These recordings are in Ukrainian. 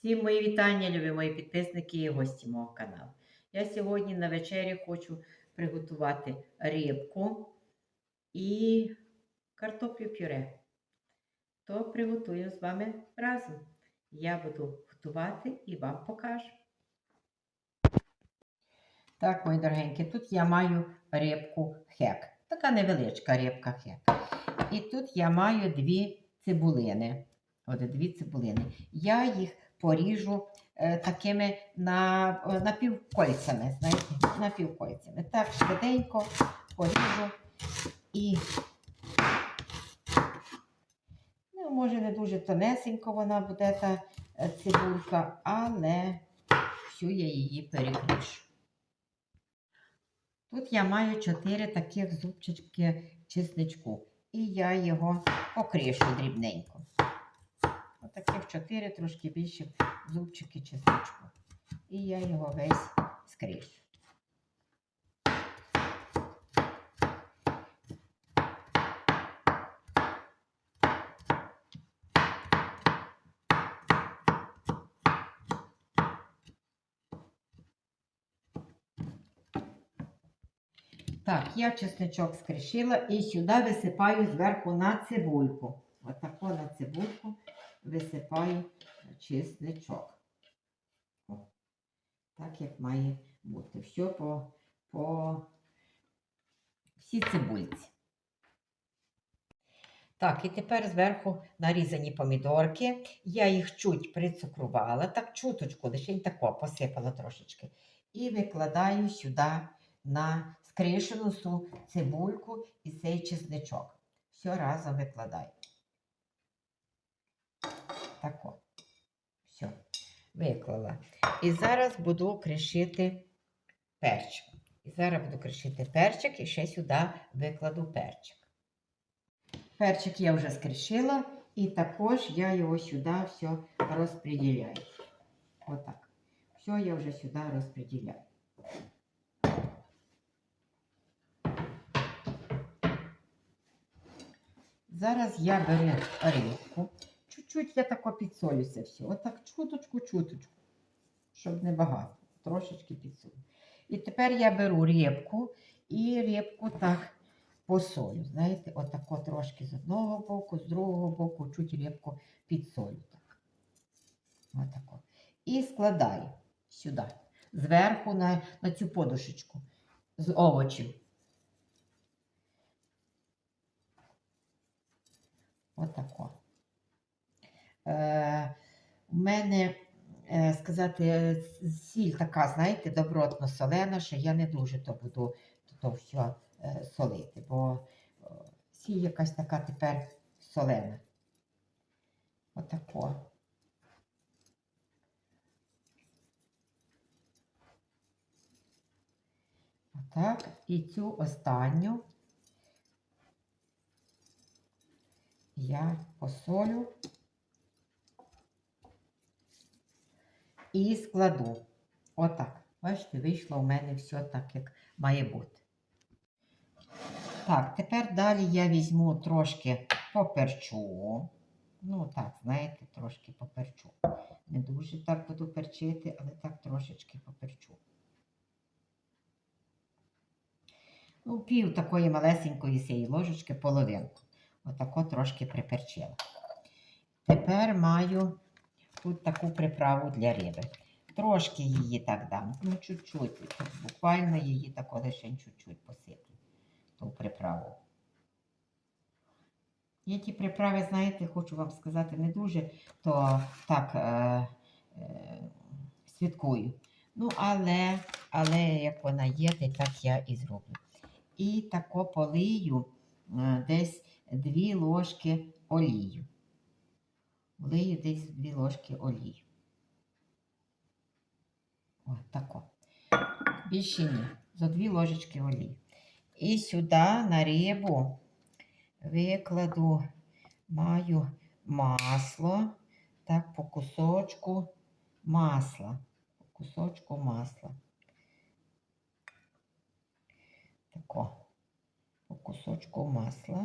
Всім мої вітання, любі мої підписники і гості мого каналу. Я сьогодні на вечері хочу приготувати рибку і картоплю пюре. То приготую з вами разом. Я буду готувати і вам покажу. Так, мої дорогенькі, тут я маю рибку хек. Така невеличка рибка хек. І тут я маю дві цибулини. От дві цибулини. Я їх поріжу е, такими на, е, напівкольцями, знаєте, напівкольцями. Так, швиденько поріжу і, ну, може, не дуже тонесенько вона буде та е, цибулька, але всю я її перекрішу. Тут я маю чотири таких зубчики чесничку, і я його покришу дрібненько. Отаких чотири трошки більших зубчики чесночку. І я його весь скришу. Так, я чесничок скришила і сюди висипаю зверху на цибульку. Отако на цибульку висипаю чесничок. О, так як має бути. Все по, по всій цибульці. Так, і тепер зверху нарізані помідорки. Я їх чуть прицукрувала, так чуточку, лише тако посипала трошечки. І викладаю сюди на скришену цибульку і цей чесничок. Все разом викладаю. Тако. Все, виклала. І зараз буду кришити перчик. І зараз буду кришити перчик і ще сюди викладу перчик. Перчик я вже скришила, і також я його сюди все розподіляю. Отак. Все я вже сюди розподіляю. Зараз я беру рибку. Чуть-чуть я тако підсолю це все. Отак чуточку-чуточку, щоб не багато. Трошечки підсолю. І тепер я беру рибку і рибку так посолю. Знаєте, отако трошки з одного боку, з другого боку, чуть рибку підсолю. Так. Отако. І складаю сюди, зверху на, на цю подушечку з овочів. Отако. Е, у мене, е, сказати, сіль така, знаєте, добротно солена, що я не дуже то буду то все е, солити, бо сіль якась така тепер солена. Отако. Отак. І цю останню я посолю і складу. Отак. Бачите, вийшло у мене все так, як має бути. Так, тепер далі я візьму трошки поперчу. Ну, так, знаєте, трошки поперчу. Не дуже так буду перчити, але так трошечки поперчу. Ну, пів такої малесенької цієї ложечки, половинку. Отако трошки приперчила. Тепер маю тут таку приправу для риби. Трошки її так дам, ну чуть-чуть. Буквально її тако лише чуть-чуть посиплю, ту приправу. Я ті приправи, знаєте, хочу вам сказати, не дуже, то так е, е, святкую. Ну, але, але як вона є, то так я і зроблю. І тако полию е, десь 2 ложки олію. Влию десь 2 ложки олії. От тако. Більше ні. За 2 ложечки олії. І сюди на рибу викладу, маю масло, так, по кусочку масла. По кусочку масла. Тако. По кусочку масла.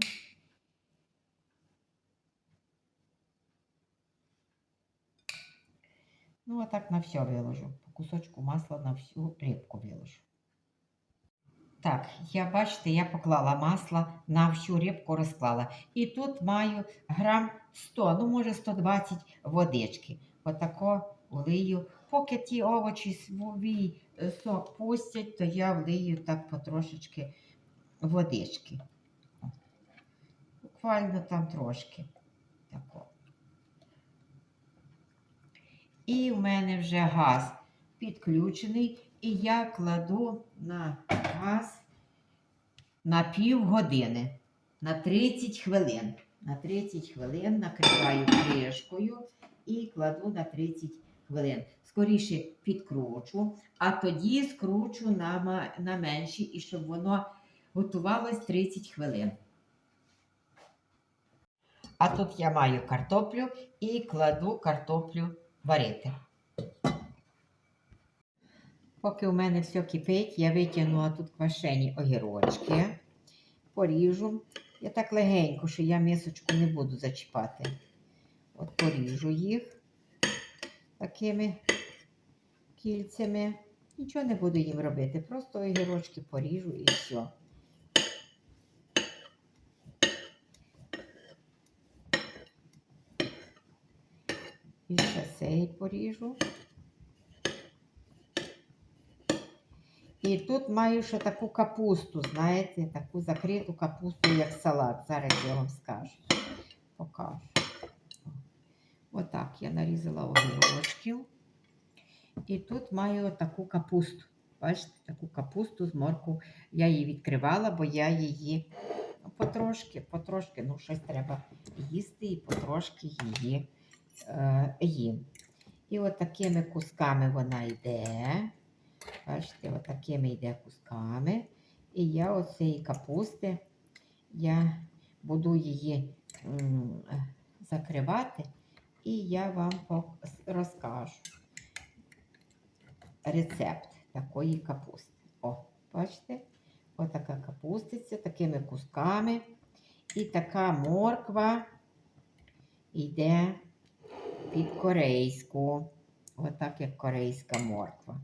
Ну, отак на все виложу. По кусочку масла на всю рибку виложу. Так, я бачите, я поклала масло на всю рибку розклала. І тут маю грам 100, ну може 120 водички. Отако влию. Поки ті овочі свій е, сок пустять, то я влию так потрошечки водички. Буквально там трошки. Тако. І в мене вже газ підключений, і я кладу на газ на пів години, на 30 хвилин. На 30 хвилин накриваю кришкою і кладу на 30 хвилин. Скоріше підкручу, а тоді скручу на, на менші, і щоб воно готувалось 30 хвилин. А тут я маю картоплю і кладу картоплю варити. Поки у мене все кипить, я витягнула тут квашені огірочки, поріжу. Я так легенько, що я мисочку не буду зачіпати. От поріжу їх такими кільцями. Нічого не буду їм робити. Просто огірочки поріжу і все. І ще цей поріжу. І тут маю ще таку капусту, знаєте, таку закриту капусту, як салат. Зараз я вам скажу. Покажу. Отак я нарізала огірочків. І тут маю таку капусту. Бачите, таку капусту з морку. Я її відкривала, бо я її ну, потрошки, потрошки, ну щось треба їсти і потрошки її їм. І от кусками вона йде. Бачите, от йде кусками. І я оцієї капусти, я буду її закривати, і я вам розкажу рецепт такої капусти. О, бачите? Отака капустиця такими кусками. І така морква йде під корейську. Отак, як корейська морква.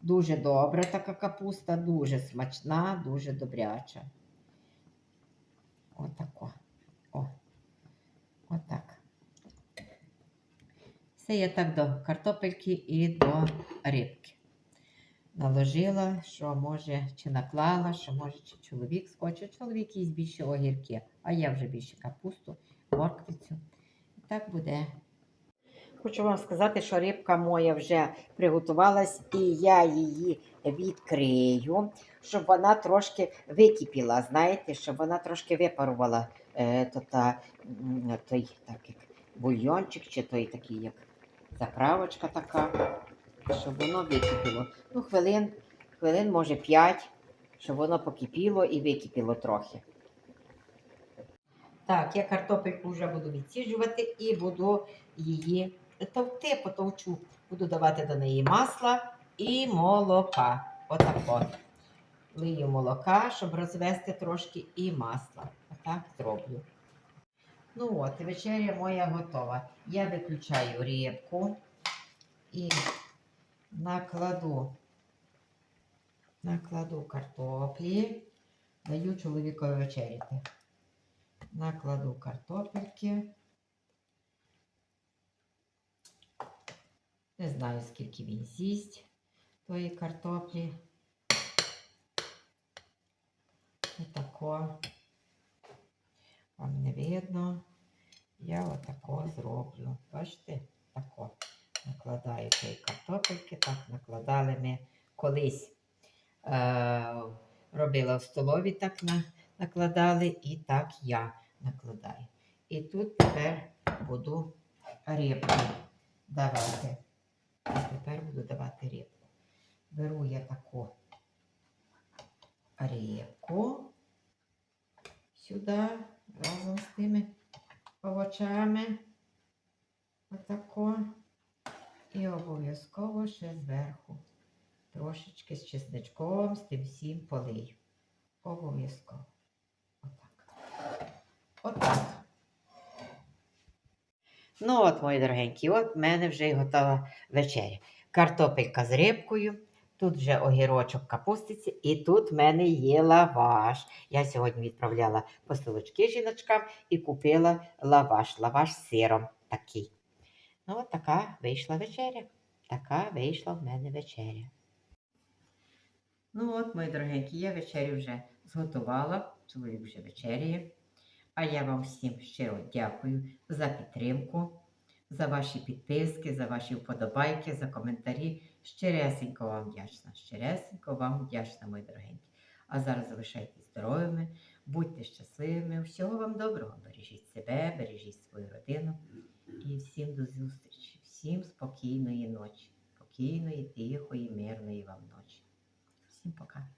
Дуже добра така капуста, дуже смачна, дуже добряча. Отако. О. Отак. Все я так до картопельки і до рибки. Наложила, що може, чи наклала, що може, чи чоловік схоче. Чоловік їсть більше огірки, а я вже більше капусту, морквицю. І так буде. Хочу вам сказати, що рибка моя вже приготувалась, і я її відкрию, щоб вона трошки википіла, знаєте, щоб вона трошки випарувала е, то та, той так, як бульйончик, чи той такий, як заправочка така, щоб воно википіло. Ну, хвилин, хвилин, може 5, щоб воно покипіло і википіло трохи. Так, я картопельку вже буду відсіжувати і буду її товти, потовчу. Буду давати до неї масла і молока. Отако. Лию молока, щоб розвести трошки і масла. Отак зроблю. Ну от, вечеря моя готова. Я виключаю рибку і накладу, накладу картоплі, даю чоловікові вечеряти. Накладу картопельки. Не знаю, скільки він з'їсть тої картоплі. Отако. Вам не видно. Я отако зроблю. Бачите? Тако. Накладаю тої картопельки. Так накладали ми колись. Е- робила в столові, так на, накладали, і так я накладаю. І тут тепер буду рибку давати. Рибку. Беру я таку рибку сюди разом з тими овочами. Отако. І обов'язково ще зверху трошечки з чесничком, з тим всім полию. Обов'язково. Отак. Отак. Ну от, мої дорогенькі, от в мене вже і готова вечеря. Картопелька з рибкою, тут вже огірочок капустиці, і тут в мене є лаваш. Я сьогодні відправляла посилочки жіночкам і купила лаваш, лаваш з сиром такий. Ну, от така вийшла вечеря. Така вийшла в мене вечеря. Ну от, мої дорогенькі, я вечерю вже зготувала, чоловік вже вечеряє. А я вам всім щиро дякую за підтримку, за ваші підписки, за ваші вподобайки, за коментарі. Щиресенько вам вдячна, щиресенько вам вдячна, мої дорогенькі. А зараз залишайтесь здоровими, будьте щасливими, всього вам доброго. Бережіть себе, бережіть свою родину. І всім до зустрічі, всім спокійної ночі, спокійної, тихої, мирної вам ночі. Всім пока.